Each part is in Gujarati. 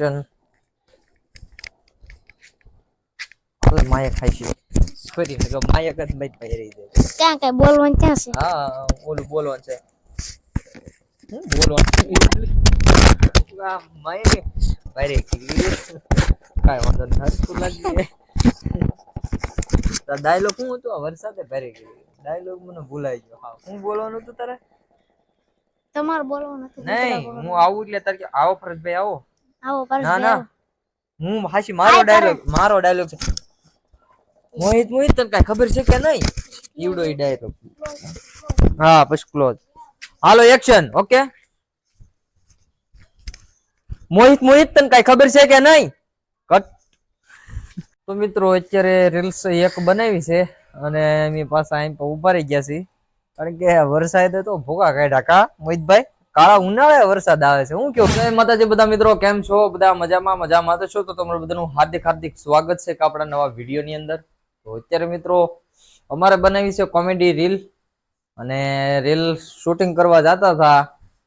એક્શન હવે માયા ખાઈ છે સોરી મેં કહ્યું માયક જ બાઈક પાઈ રહી છે. ક્યાં કઈ બોલવાનું ક્યાં છે? હા ઓલું બોલવાનું છે. બોલવાનું આ ભાઈ કાંઈ વાંધો નહીં તું લાગી ડાયલોગ હું હતું? વરસાદે ભારે ગયો. ડાયલોગ મને ભૂલાઈ ગયો. હા હું બોલવાનું હતું તારે? તમારે બોલવાનું હતું નહીં હું આવું એટલે તારે આવો ફરજ ભાઈ આવો. આવો ના ના. હું હાશી મારો ડાયલોગ મારો ડાયલોગ છે. મોહિત મોહિત તને કઈ ખબર છે કે નહીં? ઈવડો ઈ ડાયલોગ હા પછી ક્લોઝ હાલો એક્શન ઓકે મોહિત મોહિત તને કઈ ખબર છે કે નહીં? કટ. તો મિત્રો અત્યારે રીલ્સ એક બનાવી છે અને એની પાસે પર ઊભા રહી ગયા છે કારણ કે વરસાદ તો ભોગા કાઢ્યા કા મોહિતભાઈ? કાળા ઉનાળે વરસાદ આવે છે. હું કેવું માતાજી બધા મિત્રો, કેમ છો? બધા મજામાં મજામાં તો છો? તો તમારું બધાનું હાર્દિક હાર્દિક સ્વાગત છે આપણા નવા વીડિયો ની અંદર. તો અત્યારે મિત્રો, અમારે બનાવી છે કોમેડી રીલ અને રીલ શૂટિંગ કરવા જતા હતા,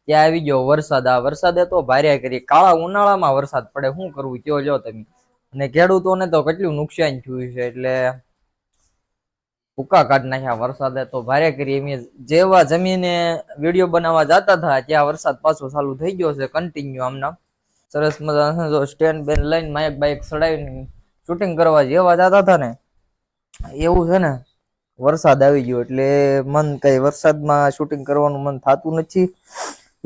ત્યાં આવી ગયો વરસાદ. આ વરસાદે તો ભાર્યા કરી, કાળા ઉનાળામાં વરસાદ પડે. શું કરવું? કયો જો તમે. અને ખેડૂતોને તો કેટલું નુકસાન થયું છે, એટલે ભૂકા કાઢ નાખ્યા વરસાદે. તો ભારે કરી એમ જેવા જમીને વીડિયો બનાવવા જતા હતા, ત્યાં વરસાદ પાછો ચાલુ થઈ ગયો છે કન્ટિન્યુ આમના સરસ મજા સ્ટેન્ડ બેન લઈને માઇક બાઇક ચડાવીને શૂટિંગ કરવા જેવા જતા હતા ને, એવું છે ને, વરસાદ આવી ગયો એટલે મન કઈ વરસાદમાં શૂટિંગ કરવાનું મન થતું નથી.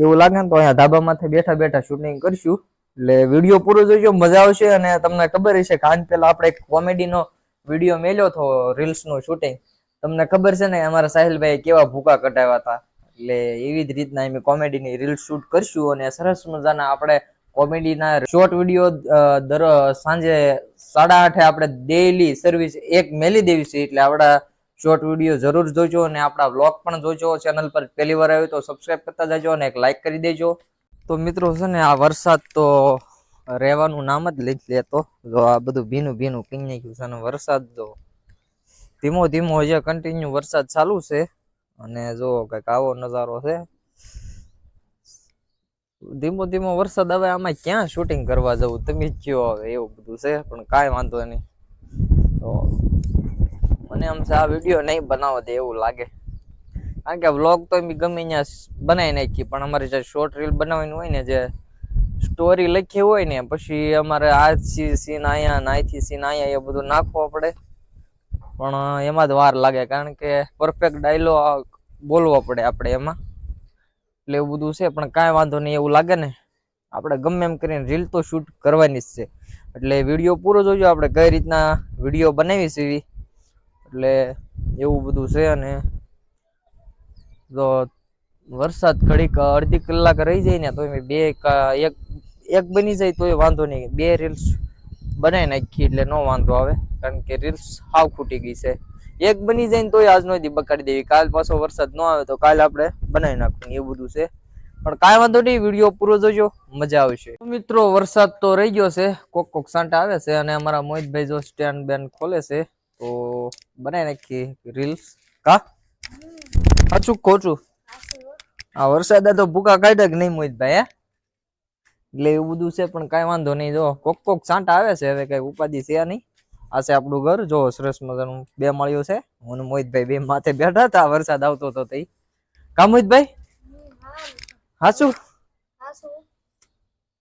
એવું લાગે ને તો અહીંયા ધાબામાંથી બેઠા બેઠા શૂટિંગ કરશું. એટલે વીડિયો પૂરો જોજો, મજા આવશે અને તમને ખબર હશે કાન પહેલા આપણે એક કોમેડીનો વીડિયો મેલ્યો હતો રીલ્સનું શૂટિંગ તમને ખબર છે ને, અમારા સાહિલભાઈ કેવા ભૂકા કટાવ્યા હતા? એટલે એવી જ રીતના અમે કોમેડીની રીલ્સ શૂટ કરશું અને સરસ મજાના આપણે કોમેડીના શોર્ટ વીડિયો દર સાંજે સાડા આઠે આપણે ડેઈલી સર્વિસ એક મેલી દેવી છે. એટલે આપણા શોર્ટ વીડિયો જરૂર જોજો અને આપણા વ્લોગ પણ જોજો. ચેનલ પર પહેલી વાર આવ્યું તો સબસ્ક્રાઇબ કરતા જજો અને એક લાઇક કરી દેજો. તો મિત્રો છે ને, આ વરસાદ તો રહેવાનું નામ જ લઈ લેતો. જો આ બધું ભીનું ભીનું કઈ નાખ્યું છે. અને વરસાદ તો ધીમો ધીમો હજી કન્ટિન્યુ વરસાદ ચાલુ છે. અને જો કંઈક આવો નજારો છે. ધીમો ધીમો વરસાદ આવે આમાં ક્યાં શૂટિંગ કરવા જવું? તમે જ કયો હવે એવું બધું છે. પણ કાંઈ વાંધો નહીં તો મને આમ છે આ વીડિયો નહીં બનાવો દે એવું લાગે. કારણ કે વ્લોગ તો એમ ગમે ત્યાં બનાવી નાખી. પણ અમારે જે શોર્ટ રીલ બનાવવાની હોય ને જે સ્ટોરી લખી હોય ને, પછી અમારે આ સીન અહીંયા નાયથી સીન અહીંયા એ બધું નાખવો પડે. પણ એમાં જ વાર લાગે, કારણ કે પરફેક્ટ ડાયલોગ બોલવો પડે આપણે એમાં. એટલે એવું બધું છે, પણ કાંઈ વાંધો નહીં, એવું લાગે ને. આપણે ગમે એમ કરીને રીલ તો શૂટ કરવાની જ છે. એટલે વીડિયો પૂરો જોજો, આપણે કઈ રીતના વીડિયો બનાવી છે એટલે એવું બધું છે અને તો વરસાદ ઘડીક અડધી કલાક રહી જાય ને તો બે એક એક બની જાય તોય વાંધો નહીં. બે રીલ્સ બનાવી નાખી એટલે નો વાંધો આવે. કારણ કે રીલ્સ હાવ ખૂટી ગઈ છે. એક બની જાય ને તોય આજનો દી બગાડી દેવી. કાલ પાછો વરસાદ ન આવે તો કાલ આપણે બનાવી નાખવું એવું બધું છે. પણ કાંઈ વાંધો નહીં વીડિયો પૂરો જોજો. મજા આવશે. મિત્રો વરસાદ તો રહી ગયો છે. કોક કોક સાંટા આવે છે અને અમારા મોહિતભાઈ જો સ્ટેન્ડ બેન ખોલે છે તો બનાવી નાખી રીલ્સ કા? સાચું ખોચું આ વરસાદ તો ભૂકા કાઢ્યા કે નહીં મોહિતભાઈ હે? એટલે એવું બધું છે પણ કાંઈ વાંધો નહીં. જો કોક કોક સાંટા આવે છે હવે કઈ ઉપાધિ છે નહીં. આ છે આપણું ઘર. જો સરસ મજાનું બે મળ્યું છે. હું મોહિતભાઈ બે માથે બેઠા હતા. વરસાદ આવતો હતો તે કા મોહિતભાઈ? હાચું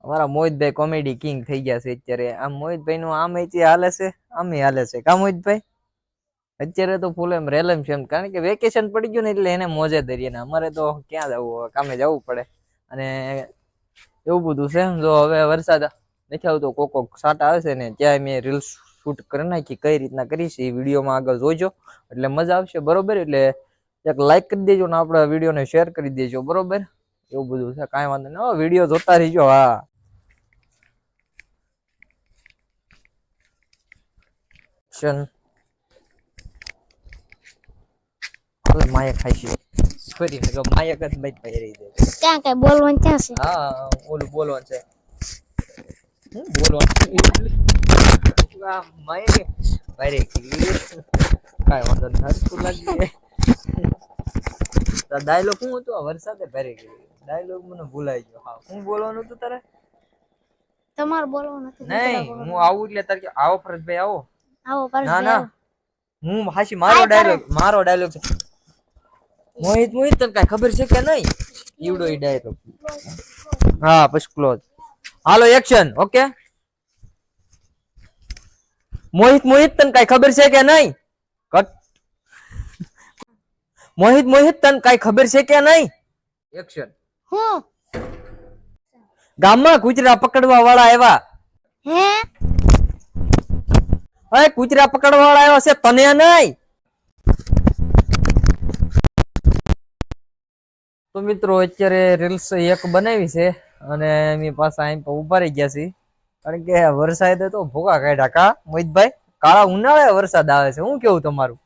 અમારા મોહિતભાઈ કોમેડી કિંગ થઈ ગયા છે અત્યારે. આમ મોહિતભાઈ નું આમ અહીંથી હાલે છે આમ હાલે છે. કા મોહિતભાઈ? અત્યારે તો ફૂલ એમ રેલમ છે કારણ કે વેકેશન પડી ગયું ને એટલે એને મોજે દરિયે ને. અમારે તો ક્યાં જવું? કામે જવું પડે. અને એવું બધું છે જો હવે વરસાદ નથી આવતો, કોક કોક સાટા આવે છે ને, ત્યાં મેં રીલ શૂટ કરી નાખી, કઈ રીતના કરી છે એ વિડીયોમાં આગળ જોજો. એટલે મજા આવશે, બરોબર? એટલે એક લાઈક કરી દેજો ને આપણા વિડીયોને શેર કરી દેજો, બરોબર? એવું બધું છે, કાંઈ વાંધો નહીં. વીડિયો જોતા રહીજો, હા. માયક ખાઈ છે. સોરી મેં માયક જ બાઈક પાઈ રહી છે ક્યાં કઈ બોલવાનું ક્યાં છે? હા ઓલું બોલવાનું છે. હું બોલવાનું આ માયક. ભારે કાંઈ વાંધો નહીં. હસતું લાગી ડાયલોગ હું હતું? વરસાદે ભરી ગયો. ડાયલોગ મને ભૂલાઈ ગયો. હા હું બોલવાનું હતું તારે? તમારે બોલવાનું નથી નહીં હું આવું એટલે તારે આવો ફરજભાઈ આવો. આવો ના ના. હું હાશી મારો ડાયલોગ મારો ડાયલોગ છે. મોહિત મોહિત તને કઈ ખબર છે કે નહીં? ઈવડો ઈ ડાયલોગ હા પછી ક્લોઝ હાલો એક્શન ઓકે મોહિત મોહિત તને કઈ ખબર છે કે નહીં? કટ. મોહિત મોહિત તને કઈ ખબર છે કે નહીં? એક્શન હું? ગામમાં કૂતરા પકડવા વાળા આવ્યા. હે? હવે કૂતરા પકડવા વાળા આવ્યા છે તને નહીં? તો મિત્રો, અત્યારે રીલ્સ એક બનાવી છે અને એની પાસે આઈ પર ઊભા રહી ગયા છે કારણ કે વરસાદે તો ભોગા કાઢ્યા. કા? મોહિતભાઈ? કાળા ઉનાળે વરસાદ આવે છે. હું કેવું તમારું?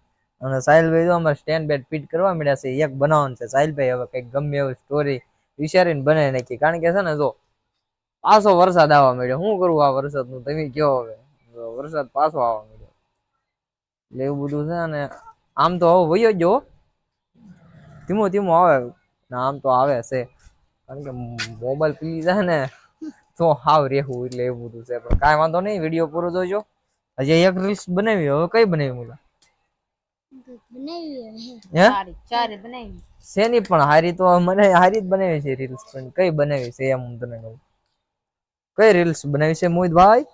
અને સાહિલભાઈ તો અમારે સ્ટેન્ડ બેડ ફિટ કરવા મળ્યા છે. એક બનાવવાનું છે. સાહિલભાઈ હવે કંઈક ગમે એવી સ્ટોરી વિચારીને બનાવી નાખી. કારણ કે છે ને, જો, પાછો વરસાદ આવવા મળ્યો શું કરવું આ વરસાદનું? તમે કહો હવે. વરસાદ પાછો આવવા મળ્યો એટલે એવું બધું છે અને આમ તો હવે વયો જો ધીમો ધીમો આવે. ને આમ તો આવે છે. કારણ કે મોબાઈલ પી જાય ને તો હાવ રહેવું એટલે એવું બધું છે. પણ કાંઈ વાંધો નહીં વીડિયો પૂરો જોજો. હજી એક રીલ્સ બનાવી હવે કઈ બનાવી મુલા? બનાવી શેની પણ? હારી તો મને હારી જ બનાવી છે રીલ્સ પણ કઈ બનાવી છે એમ હું તને કહું. કઈ રીલ્સ બનાવી છે મોહિતભાઈ?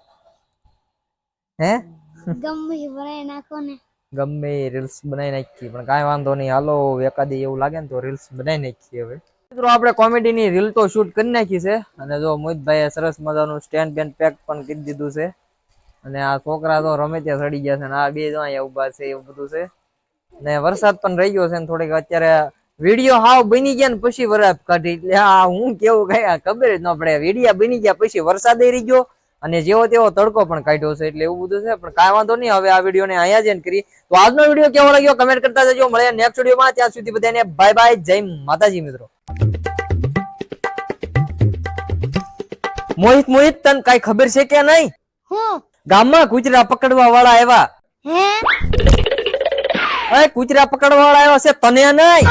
હે? ગમે બનાવી નાખો ને. ગમે એ રીલ્સ બનાવી નાખી પણ કાંઈ વાંધો નહીં. હાલો એકાદી એવું લાગે ને તો રીલ્સ બનાવી નાખીએ હવે. મિત્રો, આપણે કોમેડીની રીલ તો શૂટ કરી નાખી છે. અને જો મોહિતભાઈએ સરસ મજાનું સ્ટેન્ડ બેન્ડ પેક પણ કરી દીધું છે. અને આ છોકરા તો રમે ત્યાં સડી ગયા છે અને આ બે જો અહીંયા છે, એવું બધું છે. ને વરસાદ પણ રહી ગયો છે ને થોડીક. અત્યારે વીડિયો હાવ બની ગયા ને પછી વરસાદ કાઢી. એટલે આ હું કેવું કઈ ખબર જ ન પડે. વિડીયા બની ગયા પછી વરસાદ રહી ગયો. અને જેવો તેવો તડકો પણ કાઢ્યો છે એટલે એવું બધું છે પણ કાંઈ વાંધો નહીં હવે આ વિડીયોને અહીંયા જ end કરી તો આજનો વીડિયો કેવો લાગ્યો કમેન્ટ કરતા જજો મળે નેક્સ્ટ વિડીયોમાં ત્યાં સુધી બધાને બાય બાય જય માતાજી મિત્રો. મોહિત મોહિત તને કઈ ખબર છે કે નહીં? ગામમાં કૂતરા પકડવા વાળા આવ્યા. હે? કૂતરા પકડવા વાળા આવ્યા છે તને નહીં?